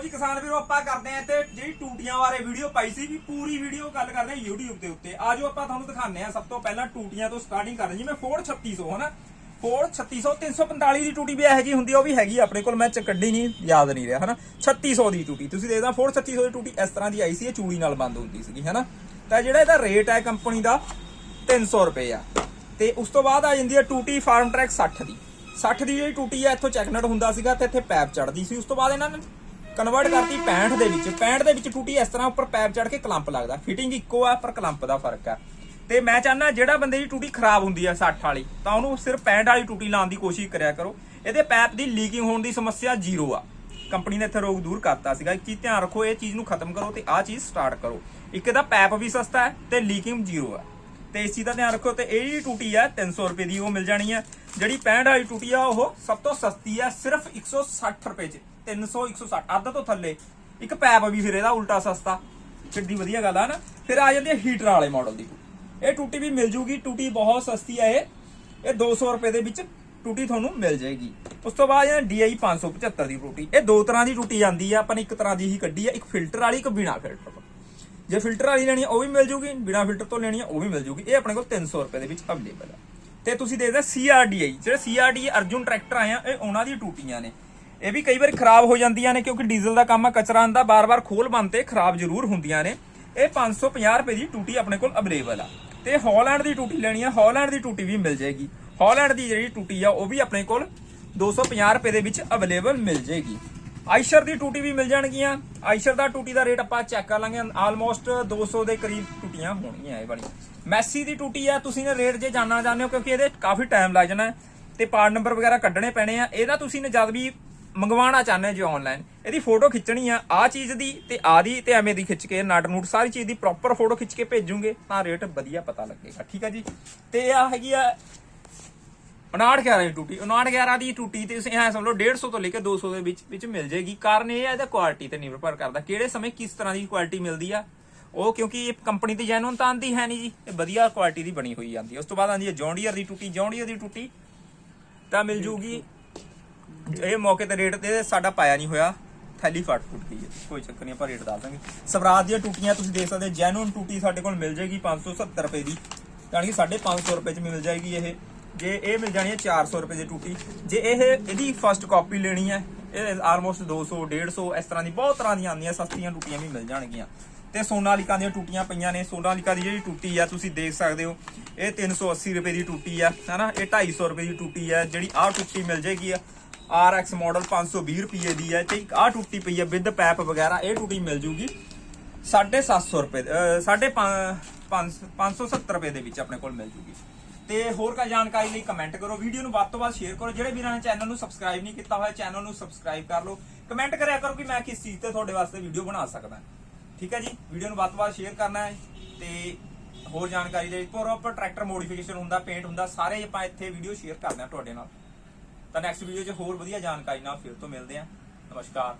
ਲਓ ਜੀ ਕਿਸਾਨ ਵੀਰੋ, ਆਪਾਂ ਕਰਦੇ ਆਂ ਤੇ ਜਿਹੜੀ ਟੂਟੀਆਂ ਬਾਰੇ ਵੀਡੀਓ ਪਾਈ ਸੀ ਵੀ ਪੂਰੀ ਵੀਡੀਓ ਗੱਲ ਕਰਦੇ ਆਂ YouTube ਦੇ ਉੱਤੇ। ਆਜੋ ਆਪਾਂ ਤੁਹਾਨੂੰ ਦਿਖਾਉਂਦੇ ਆਂ ਸਭ ਤੋਂ ਪਹਿਲਾਂ ਟੂਟੀਆਂ ਤੋਂ ਸਟਾਰਟਿੰਗ ਕਰਦੇ ਜਿਵੇਂ Ford 3600 ਹਨਾ? Ford 3600 345 ਦੀ ਟੂਟੀ ਵੀ ਇਹੋ ਜੀ ਹੁੰਦੀ ਉਹ ਵੀ ਹੈਗੀ ਆਪਣੇ ਕੋਲ, ਮੈਂ ਚ ਨਹੀਂ, ਯਾਦ ਨਹੀਂ ਰਿਹਾ, ਹਨਾ? 3600 ਦੀ ਟੂਟੀ। ਤੁਸੀਂ ਦੇਖਦਾ Ford 3600 ਦੀ ਟੂਟੀ ਇਸ ਤਰ੍ਹਾਂ ਦੀ ਆਈ ਸੀ, ਇਹ ਚੂੜੀ ਨਾਲ ਬੰਦ ਹੁੰਦੀ ਸੀਗੀ, ਹਨਾ? ਤਾਂ ਜਿਹੜਾ ਇਹਦਾ ਰੇਟ ਹੈ ਕੰਪਨੀ ਦਾ 300 ਰੁਪਏ ਆ। ਤੇ ਉਸ ਤੋਂ ਬਾਅਦ ਆ ਜਾਂਦੀ ਹੈ ਟੂਟੀ ਫਾਰਮ ਟਰੈਕ 60 ਦੀ। 60 ਦੀ ਜਿਹੜੀ ਟੂਟੀ ਆ, ਇੱਥੋਂ ਚੈਕਨਟ ਹੁੰਦਾ ਸੀਗਾ ਤੇ ਇੱਥੇ ਪੈਪ ਚੜਦੀ ਸੀ। ਉਸ ਤੋਂ ਬਾਅਦ ਇਹਨਾਂ ਨੇ ਕਨਵਰਟ ਕਰਤੀ 65 ਦੇ ਵਿੱਚ। 65 ਦੇ ਵਿੱਚ ਟੂਟੀ ਇਸ ਤਰ੍ਹਾਂ ਉੱਪਰ ਪੈਪ ਚੜ ਕੇ ਕਲੰਪ ਲੱਗਦਾ। ਫਿਟਿੰਗ ਇੱਕੋ ਆ, ਪਰ ਕਲੰਪ ਦਾ ਫ਼ਰਕ ਆ। ਤੇ ਮੈਂ ਚਾਹਨਾ ਜਿਹੜਾ ਬੰਦੇ ਦੀ ਟੂਟੀ ਖਰਾਬ ਹੁੰਦੀ ਆ 60 ਵਾਲੀ, ਤਾਂ ਉਹਨੂੰ ਸਿਰਫ 65 ਵਾਲੀ ਟੂਟੀ ਲਾਉਣ ਦੀ ਕੋਸ਼ਿਸ਼ ਕਰਿਆ ਕਰੋ। ਇਹਦੇ ਪੈਪ ਦੀ ਲੀਕਿੰਗ ਹੋਣ ਦੀ ਸਮੱਸਿਆ ਜ਼ੀਰੋ ਆ। ਕੰਪਨੀ ਨੇ ਇੱਥੇ ਰੋਗ ਦੂਰ ਕਰਤਾ ਸੀਗਾ। ਇੱਕ ਚੀਜ਼ ਧਿਆਨ ਰੱਖੋ, ਇਹ ਚੀਜ਼ ਨੂੰ ਖਤਮ ਕਰੋ ਤੇ ਆਹ ਚੀਜ਼ ਸਟਾਰਟ ਕਰੋ। ਇੱਕ ਇਹਦਾ ਪੈਪ ਵੀ ਸਸਤਾ ਹੈ ਤੇ ਲੀਕਿੰਗ ਜ਼ੀਰੋ ਹੈ ਤੇ ਇਸ ਚੀਜ਼ ਦਾ ਧਿਆਨ ਰੱਖੋ ਤੇ ਇਹ ਜਿਹੜੀ ਟੂਟੀ ਆ 300 ਰੁਪਏ ਦੀ ਉਹ ਮਿਲ ਜਾਣੀ ਆ। ਜਿਹੜੀ 65 ਵਾਲੀ ਟੂਟੀ ਆ, ਉਹ ਸਭ ਤੋਂ ਸਸਤੀ ਆ, ਸਿਰਫ 160 ਰੁਪਏ ਚ। 300 160 ਅੱਧ ਤੋਂ ਥੱਲੇ। ਇੱਕ ਪੈਪ ਵੀ ਫਿਰ ਇਹਦਾ ਉਲਟਾ ਸਸਤਾ। ਕਿੱਡੀ ਵਧੀਆ ਗੱਲ ਆ ਨਾ। ਫਿਰ ਆ ਜਾਂਦੀ ਹੈ ਹੀਟਰ ਵਾਲੇ ਮਾਡਲ ਦੀ। ਇਹ ਟੂਟੀ ਵੀ ਮਿਲ ਜੂਗੀ। ਟੂਟੀ ਬਹੁਤ ਸਸਤੀ ਆ ਇਹ। ਇਹ 200 ਰੁਪਏ ਦੇ ਵਿੱਚ ਟੂਟੀ ਤੁਹਾਨੂੰ ਮਿਲ ਜਾਏਗੀ। ਉਸ ਤੋਂ ਬਾਅਦ ਇਹ DI 575 ਦੀ ਟੂਟੀ। ਇਹ ਦੋ ਤਰ੍ਹਾਂ ਦੀ ਟੂਟੀ ਆਂਦੀ ਆ। ਆਪਾਂ ਨੇ ਇੱਕ ਤਰ੍ਹਾਂ ਦੀ ਹੀ ਕੱਢੀ ਆ। ਇੱਕ ਫਿਲਟਰ ਵਾਲੀ, ਇੱਕ ਬਿਨਾ ਫਿਲਟਰ ਜੇ ਫਿਲਟਰ ਵਾਲੀ ਲੈਣੀ ਉਹ ਵੀ ਮਿਲ ਜੂਗੀ। ਬਿਨਾ ਫਿਲਟਰ ਤੋਂ ਲੈਣੀ ਆ, ਉਹ ਵੀ ਮਿਲ ਜੂਗੀ। ਇਹ ਆਪਣੇ ਕੋਲ 300 ਰੁਪਏ ਦੇ ਵਿੱਚ ਅਵੇਲੇਬਲ ਆ। ਤੇ ਤੁਸੀਂ ਦੇਖਦੇ CRDI ਜਿਹੜੇ CRDI ਅਰਜੁਨ ਟਰੈਕਟਰ ਆਏ ਆ, ਇਹ ਉਹਨਾਂ ਦੀ ਟੂਟੀਆਂ ਨੇ। ਇਹ ਵੀ ਕਈ ਵਾਰ ਖਰਾਬ ਹੋ ਜਾਂਦੀਆਂ ਨੇ ਕਿਉਂਕਿ ਡੀਜ਼ਲ ਦਾ ਕੰਮ ਆ, ਕਚਰਾ ਆਂਦਾ ਬਾਰ-ਬਾਰ ਖੋਲ ਬੰਦ ਖਰਾਬ ਜ਼ਰੂਰ ਹੁੰਦੀਆਂ ਨੇ। ਇਹ 550 ਰੁਪਏ ਦੀ ਟੂਟੀ ਆਪਣੇ ਕੋਲ ਅਵੇਲੇਬਲ ਆ। ਤੇ ਹਾਲੈਂਡ ਦੀ ਟੂਟੀ ਲੈਣੀ ਆ ਹਾਲੈਂਡ ਦੀ ਟੂਟੀ ਵੀ ਮਿਲ ਜਾਏਗੀ। ਹਾਲੈਂਡ ਦੀ ਜਿਹੜੀ ਟੂਟੀ ਆ, ਉਹ ਵੀ ਆਪਣੇ ਕੋਲ 250 ਰੁਪਏ ਦੇ ਵਿੱਚ ਅਵੇਲੇਬਲ ਮਿਲ ਜਾਏਗੀ। ਆਈਸ਼ਰ ਦੀ ਟੂਟੀ ਵੀ ਮਿਲ ਜਾਣਗੀਆਂ। ਆਈਸ਼ਰ ਦਾ ਟੂਟੀ ਦਾ ਰੇਟ ਆਪਾਂ ਚੈੱਕ ਕਰ ਲਾਂਗੇ। ਆਲਮੋਸਟ 200 ਦੇ ਕਰੀਬ ਟੂਟੀਆਂ ਹੋਣਗੀਆਂ ਇਹ ਵਾਲੀ ਮੈਸੀ ਦੀ ਟੂਟੀ ਆ, ਤੁਸੀਂ ਨੇ ਰੇਟ ਜੇ ਜਾਣਨਾ ਚਾਹੁੰਦੇ ਹੋ ਕਿਉਂਕਿ ਇਹਦੇ ਕਾਫੀ ਟਾਈਮ ਲੱਗ ਜਾਣਾ। ਤੇ ਪਾਰਟ ਨੰਬਰ ਵਗੈਰਾ ਕੱਢਣੇ ਪੈਣੇ ਆ। ਇਹਦਾ ਤੁਸੀਂ ਨੇ ਜਦ ਵੀ ਮੰਗਵਾਉਣਾ ਚਾਹੁੰਦੇ ਜੋ ਆਨਲਾਈਨ ਇਹਦੀ ਫੋਟੋ ਖਿੱਚਣੀ ਆ ਆ ਚੀਜ਼ ਦੀ ਤੇ ਆ ਦੀ ਤੇ ਐਵੇਂ ਦੀ ਖਿੱਚ ਕੇ ਨਟ ਨੂਟ ਸਾਰੀ ਚੀਜ਼ ਦੀ ਪ੍ਰੋਪਰ ਫੋਟੋ ਖਿੱਚ ਕੇ ਭੇਜੂਗੇ ਤਾਂ ਰੇਟ ਵਧੀਆ ਪਤਾ ਲੱਗੇਗਾ ਠੀਕ ਆ ਜੀ? ਤੇ ਆ ਹੈਗੀ ਆ 5911 ਦੀ ਟੂਟੀ। 5911 ਦੀ ਟੂਟੀ ਤੇ ਤੁਸੀਂ ਐ ਸਮਝ ਲਓ 150 ਤੋਂ ਲੈ ਕੇ 200 ਦੇ ਵਿੱਚ ਵਿੱਚ ਮਿਲ ਜਾਏਗੀ। ਕਾਰਨ ਇਹ ਹੈ ਇਹਦਾ ਕੁਆਲਿਟੀ ਤੇ ਨਿਰਭਰ ਕਰਦਾ। ਕਿਹੜੇ ਸਮੇਂ ਕਿਸ ਤਰ੍ਹਾਂ ਦੀ ਕੁਆਲਿਟੀ ਮਿਲਦੀ ਆ? ਉਹ ਕਿਉਂਕਿ ਇਹ ਕੰਪਨੀ ਦੀ ਜੈਨੂਨ ਤਾਂ ਆਂਦੀ ਹੈ ਨਹੀਂ ਜੀ। ਇਹ ਵਧੀਆ ਕੁਆਲਿਟੀ ਦੀ ਬਣੀ ਹੋਈ ਆਂਦੀ ਉਸ ਤੋਂ ਬਾਅਦ ਆਂਦੀ ਹੈ ਜੌਂਡੀਅਰ ਦੀ ਟੂਟੀ। ਜੌਂਡੀਅਰ ਦੀ ਟੂਟੀ ਤਾਂ ਮਿਲ ਜੂਗੀ। ਇਹ ਮੌਕੇ ਤੇ ਰੇਟ ਤੇ ਸਾਡਾ ਪਾਇਆ ਨਹੀਂ ਹੋਇਆ। ਥੈਲੀ ਫਟ ਫੁੱਟ ਗਈ ਹੈ। ਕੋਈ ਚੱਕਰ ਨਹੀਂ, ਆਪਾਂ ਰੇਟ ਦੱਸ ਦਾਂਗੇ। ਸਵਰਾਜ ਦੀਆਂ ਟੂਟੀਆਂ ਤੁਸੀਂ ਦੇਖ ਸਕਦੇ ਜੈਨੂਨ ਟੂਟੀ ਸਾਡੇ ਕੋਲ ਮਿਲ ਜਾਏਗੀ 570 ਰੁਪਏ ਦੀ। ਯਾਨੀ ਕਿ 550 ਰੁਪਏ ਚ ਮਿਲ ਜਾਏਗੀ ਇਹ। ਜੇ ਇਹ ਮਿਲ ਜਾਣੀ ਹੈ 400 ਰੁਪਏ ਦੀ ਟੂਟੀ। ਜੇ ਇਹ ਇਹਦੀ ਫਸਟ ਕਾਪੀ ਲੈਣੀ ਹੈ, ਇਹ ਆਲਮੋਸਟ 200 150 ਇਸ ਤਰ੍ਹਾਂ ਦੀ ਬਹੁਤ ਤਰ੍ਹਾਂ ਦੀਆਂ ਆਉਂਦੀਆਂ, ਸਸਤੀਆਂ ਟੂਟੀਆਂ ਵੀ ਮਿਲ ਜਾਣਗੀਆਂ। ਤੇ ਸੋਨਾਲੀਕਾ ਦੀਆਂ ਟੂਟੀਆਂ ਪਈਆਂ ਨੇ। ਸੋਨਾਲੀਕਾ ਦੀ ਜਿਹੜੀ ਟੂਟੀ ਆ, ਤੁਸੀਂ ਦੇਖ ਸਕਦੇ ਹੋ, ਇਹ 380 ਰੁਪਏ ਦੀ ਟੂਟੀ ਆ, ਹਨਾ? ਇਹ 250 ਰੁਪਏ ਦੀ ਟੂਟੀ ਆ, ਜਿਹੜੀ ਆਹ ਟੂਟੀ ਮਿਲ ਜਾਏਗੀ ਆ। RX ਮਾਡਲ 520 ਰੁਪਏ ਦੀ ਹੈ ਤੇ ਇੱਕ ਆਹ ਟੂਟੀ ਪਈ ਹੈ ਵਿਦ ਪੈਪ ਵਗੈਰਾ, ਇਹ ਟੁੱਟੀ ਮਿਲ ਜੂਗੀ 750 ਰੁਪਏ ਸਾਢੇ ਪੰਜ- ਪੰਜ- 570 ਰੁਪਏ ਦੇ ਵਿੱਚ ਆਪਣੇ ਕੋਲ ਮਿਲ ਜੂਗੀ। ਤੇ ਹੋਰ ਕਾ ਜਾਣਕਾਰੀ ਲਈ ਕਮੈਂਟ ਕਰੋ। ਵੀਡੀਓ ਨੂੰ ਵੱਧ ਤੋਂ ਵੱਧ ਸ਼ੇਅਰ ਕਰੋ। ਜਿਹੜੇ ਵੀਰਾਂ ਨੇ ਚੈਨਲ ਨੂੰ ਸਬਸਕ੍ਰਾਈਬ ਨਹੀਂ ਕੀਤਾ ਹੋਇਆ ਚੈਨਲ ਨੂੰ ਸਬਸਕ੍ਰਾਈਬ ਕਰ ਲਓ। ਕਮੈਂਟ ਕਰਿਆ ਕਰੋ ਕਿ ਮੈਂ ਕਿਸ ਚੀਜ਼ ਤੇ ਤੁਹਾਡੇ ਵਾਸਤੇ ਵੀਡੀਓ ਬਣਾ ਸਕਦਾ। ਠੀਕ ਹੈ ਜੀ? ਵੀਡੀਓ ਨੂੰ ਵੱਧ ਤੋਂ ਵੱਧ ਸ਼ੇਅਰ ਕਰਨਾ ਹੈ ਤੇ ਹੋਰ ਜਾਣਕਾਰੀ ਲਈ ਪ੍ਰੋਪਰ ਟਰੈਕਟਰ ਮੋਡੀਫਿਕੇਸ਼ਨ ਹੁੰਦਾ ਪੇਂਟ ਹੁੰਦਾ, ਸਾਰੇ ਆਪਾਂ ਇੱਥੇ ਵੀਡੀਓ ਸ਼ੇਅਰ ਕਰਦੇ ਹਾਂ ਤੁਹਾਡੇ ਨਾਲ। ਤਾਂ ਨੈਕਸਟ ਵੀਡੀਓ 'ਚ ਹੋਰ ਵਧੀਆ ਜਾਣਕਾਰੀ ਨਾਲ ਫਿਰ ਤੋਂ ਮਿਲਦੇ ਹਾਂ। ਨਮਸਕਾਰ।